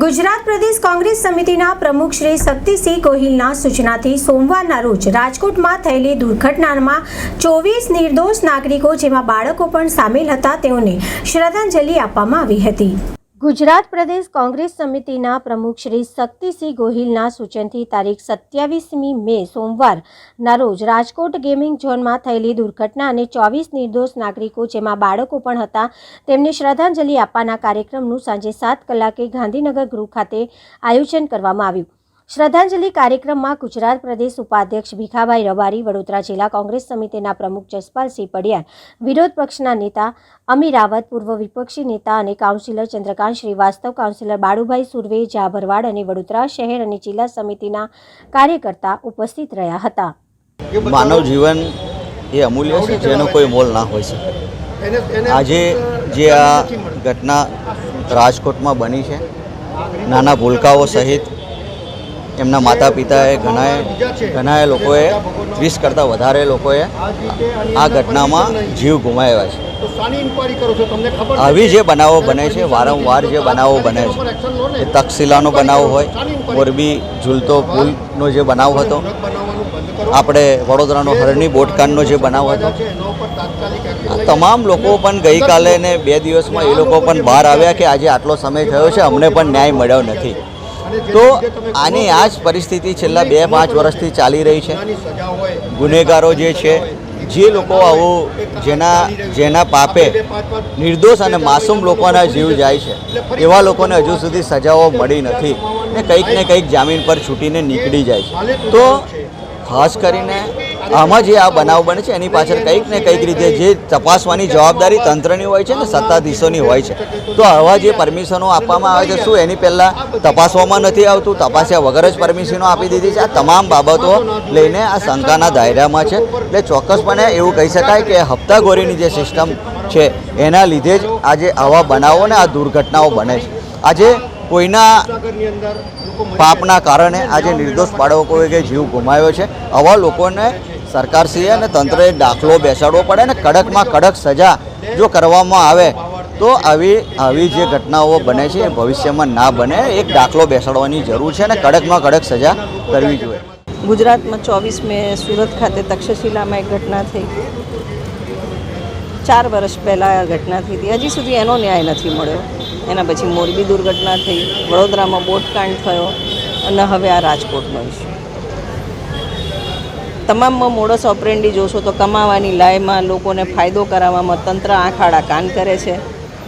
ગુજરાત પ્રદેશ કોંગ્રેસ સમિતિના પ્રમુખ શ્રી શક્તિસિંહ ગોહિલના સૂચનાથી સોમવારના રોજ રાજકોટમાં થયેલી દુર્ઘટનામાં ચોવીસ નિર્દોષ નાગરિકો જેમાં બાળકો પણ સામેલ હતા, તેઓને શ્રદ્ધાંજલિ આપવામાં આવી હતી. ગુજરાત પ્રદેશ કોંગ્રેસ સમિતિના પ્રમુખ શ્રી શક્તિસિંહ ગોહિલના સૂચનથી તારીખ સત્યાવીસમી મે સોમવારના રોજ રાજકોટ ગેમિંગ ઝોનમાં થયેલી દુર્ઘટના અને ચોવીસ નિર્દોષ નાગરિકો જેમાં બાળકો પણ હતા, તેમને શ્રદ્ધાંજલિ આપવાના કાર્યક્રમનું સાંજે સાત કલાકે ગાંધીનગર ગૃહ ખાતે આયોજન કરવામાં આવ્યું. શ્રદ્ધાંજલિ કાર્યક્રમમાં ગુજરાત પ્રદેશ ઉપાધ્યક્ષ ભીખાભાઈ રબારી, વડોદરા જિલ્લા કોંગ્રેસ સમિતિના પ્રમુખ જસપાલસિંહ પડિયાર, વિરોધ પક્ષના નેતા અમી રાવત, પૂર્વ વિપક્ષી નેતા અને કાઉન્સિલર ચંદ્રકાંત શ્રીવાસ્તવ, કાઉન્સિલર બાળુભાઈ સુરવે જાભરવાડ અને વડોદરા શહેર અને જિલ્લા સમિતિના કાર્યકર્તા ઉપસ્થિત રહ્યા હતા. માનવ જીવન એ અમૂલ્ય છે, જેનો કોઈ મોલ ના હોય શકે. આજે જે આ ઘટના રાજકોટમાં બની છે, નાના ભૂલકાઓ સહિત એમના માતા પિતાએ ઘણાએ ઘણાએ લોકોએ ત્રીસ કરતાં વધારે લોકોએ આ ઘટનામાં જીવ ગુમાવ્યા છે. આવી જે બનાવો બને છે, વારંવાર જે બનાવો બને છે, એ તક્ષશિલાનો બનાવ હોય, મોરબી ઝૂલતો પુલનો જે બનાવ હતો, આપણે વડોદરાનો હરણી બોટકાંડનો જે બનાવ હતો તમામ લોકો પણ ગઈકાલે ને બે દિવસમાં એ લોકો પણ બહાર આવ્યા કે આજે આટલો સમય થયો છે, અમને પણ ન્યાય મળ્યો નથી. તો આની આ જ પરિસ્થિતિ છેલ્લા બે પાંચ વર્ષથી ચાલી રહી છે. ગુનેગારો જે છે જે લોકો આવું જેના જેના પાપે નિર્દોષ અને માસૂમ લોકોના જીવ જાય છે. એવા લોકોને હજુ સુધી સજાઓ મળી નથી ને કંઈક ને કંઈક જામીન પર છૂટીને નીકળી જાય છે. તો ખાસ કરીને આમાં જે આ બનાવ બને છે, એની પાછળ કંઈક ને કંઈક રીતે જે તપાસવાની જવાબદારી તંત્રની હોય છે ને સત્તાધીશોની હોય છે. તો આવા જે પરમિશનો આપવામાં આવે છે, શું એની પહેલાં તપાસવામાં નથી આવતું? તપાસ્યા વગર જ પરમિશનો આપી દીધી છે. આ તમામ બાબતો લઈને આ શંકાના દાયરામાં છે. એટલે ચોક્કસપણે એવું કહી શકાય કે હપ્તાગોરીની જે સિસ્ટમ છે, એના લીધે જ આજે આવા બનાવો ને આ દુર્ઘટનાઓ બને છે. આજે કોઈના પાપના કારણે આજે નિર્દોષ બાળકોએ કે જીવ ગુમાવ્યો છે. આવા લોકોને સરકારશ્રીએ અને તંત્રએ દાખલો બેસાડવો પડે અને કડકમાં કડક સજા જો કરવામાં આવે, તો આવી આવી જે ઘટનાઓ બને છે એ ભવિષ્યમાં ના બને. એક દાખલો બેસાડવાની જરૂર છે અને કડકમાં કડક સજા કરવી જોઈએ. ગુજરાતમાં ચોવીસ મે સુરત ખાતે તક્ષશિલામાં એક ઘટના થઈ. ચાર વર્ષ પહેલાં આ ઘટના થઈ હતી. હજી સુધી એનો ન્યાય નથી મળ્યો. એના પછી મોરબી દુર્ઘટના થઈ. વડોદરામાં બોટકાંડ થયો અને હવે આ રાજકોટનો ઇસ્યુ તમામમાં મોડસ ઓપરેન્ડી જોશો તો કમાવાની લાયમાં લોકોને ફાયદો કરાવવામાં તંત્ર આંખાડા કાન કરે છે,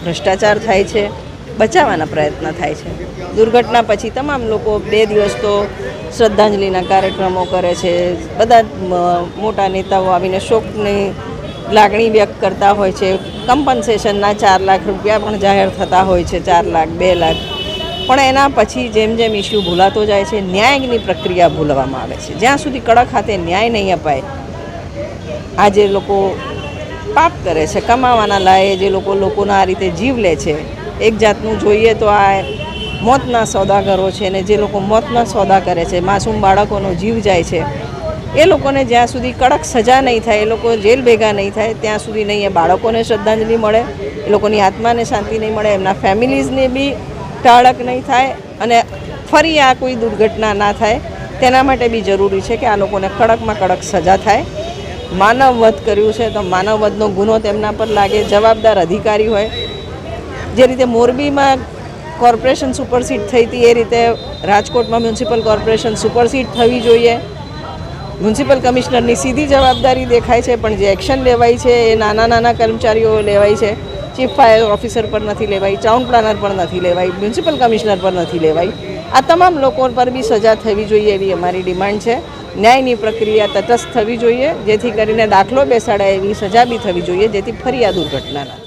ભ્રષ્ટાચાર થાય છે, બચાવવાના પ્રયત્ન થાય છે. દુર્ઘટના પછી તમામ લોકો બે દિવસ તો શ્રદ્ધાંજલિના કાર્યક્રમો કરે છે. બધા મોટા નેતાઓ આવીને શોકની લાગણી વ્યક્ત કરતા હોય છે. કમ્પન્સેશનના ચાર લાખ રૂપિયા પણ જાહેર થતા હોય છે, ચાર લાખ, બે લાખ. પણ એના પછી જેમ જેમ ઇસ્યુ ભૂલાતો જાય છે, ન્યાયની પ્રક્રિયા ભૂલવામાં આવે છે. જ્યાં સુધી કડક હાથે ન્યાય નહીં અપાય આજે લોકો પાપ કરે છે, કમાવાના લાયે જે લોકો લોકોના આ રીતે જીવ લે છે, એક જાતનું જોઈએ તો આ મોતના સોદાગરો છે ને જે લોકો મોતના સોદા કરે છે, માસૂમ બાળકોનો જીવ જાય છે, એ લોકોને જ્યાં સુધી કડક સજા નહીં થાય, એ લોકો જેલ ભેગા નહીં થાય, ત્યાં સુધી નહીં એ બાળકોને શ્રદ્ધાંજલિ મળે, એ લોકોની આત્માને શાંતિ નહીં મળે, એમના ફેમિલીઝને બી ટાળક નહીં થાય અને ફરી આ કોઈ દુર્ઘટના ના થાય. તેના માટે બી જરૂરી છે કે આ લોકોને કડકમાં કડક સજા થાય. માનવવધ કર્યું છે તો માનવ વધનો ગુનો તેમના પર લાગે, જવાબદાર અધિકારી હોય. જે રીતે મોરબીમાં કોર્પોરેશન સુપરસીડ થઈ હતી, એ રીતે રાજકોટમાં મ્યુનિસિપલ કોર્પોરેશન સુપરસીડ થવી જોઈએ. મ્યુનિસિપલ કમિશનરની સીધી જવાબદારી દેખાય છે, પણ જે એક્શન લેવાય છે, એ નાના નાના કર્મચારીઓ લેવાય છે. ચીફ ફાયર ઓફિસર પર નથી લેવાય ટાઉન પ્લાનર પર નથી લેવાય મ્યુનિસિપલ કમિશનર પર નથી લેવાય આ તમામ લોકો પર બી સજા થવી જોઈએ એવી અમારી ડિમાન્ડ છે ન્યાયની પ્રક્રિયા તટસ્થ થવી જોઈએ, જેથી કરીને દાખલો બેસાડાય એવી સજા બી થવી જોઈએ, જેથી ફરી આ દુર્ઘટના.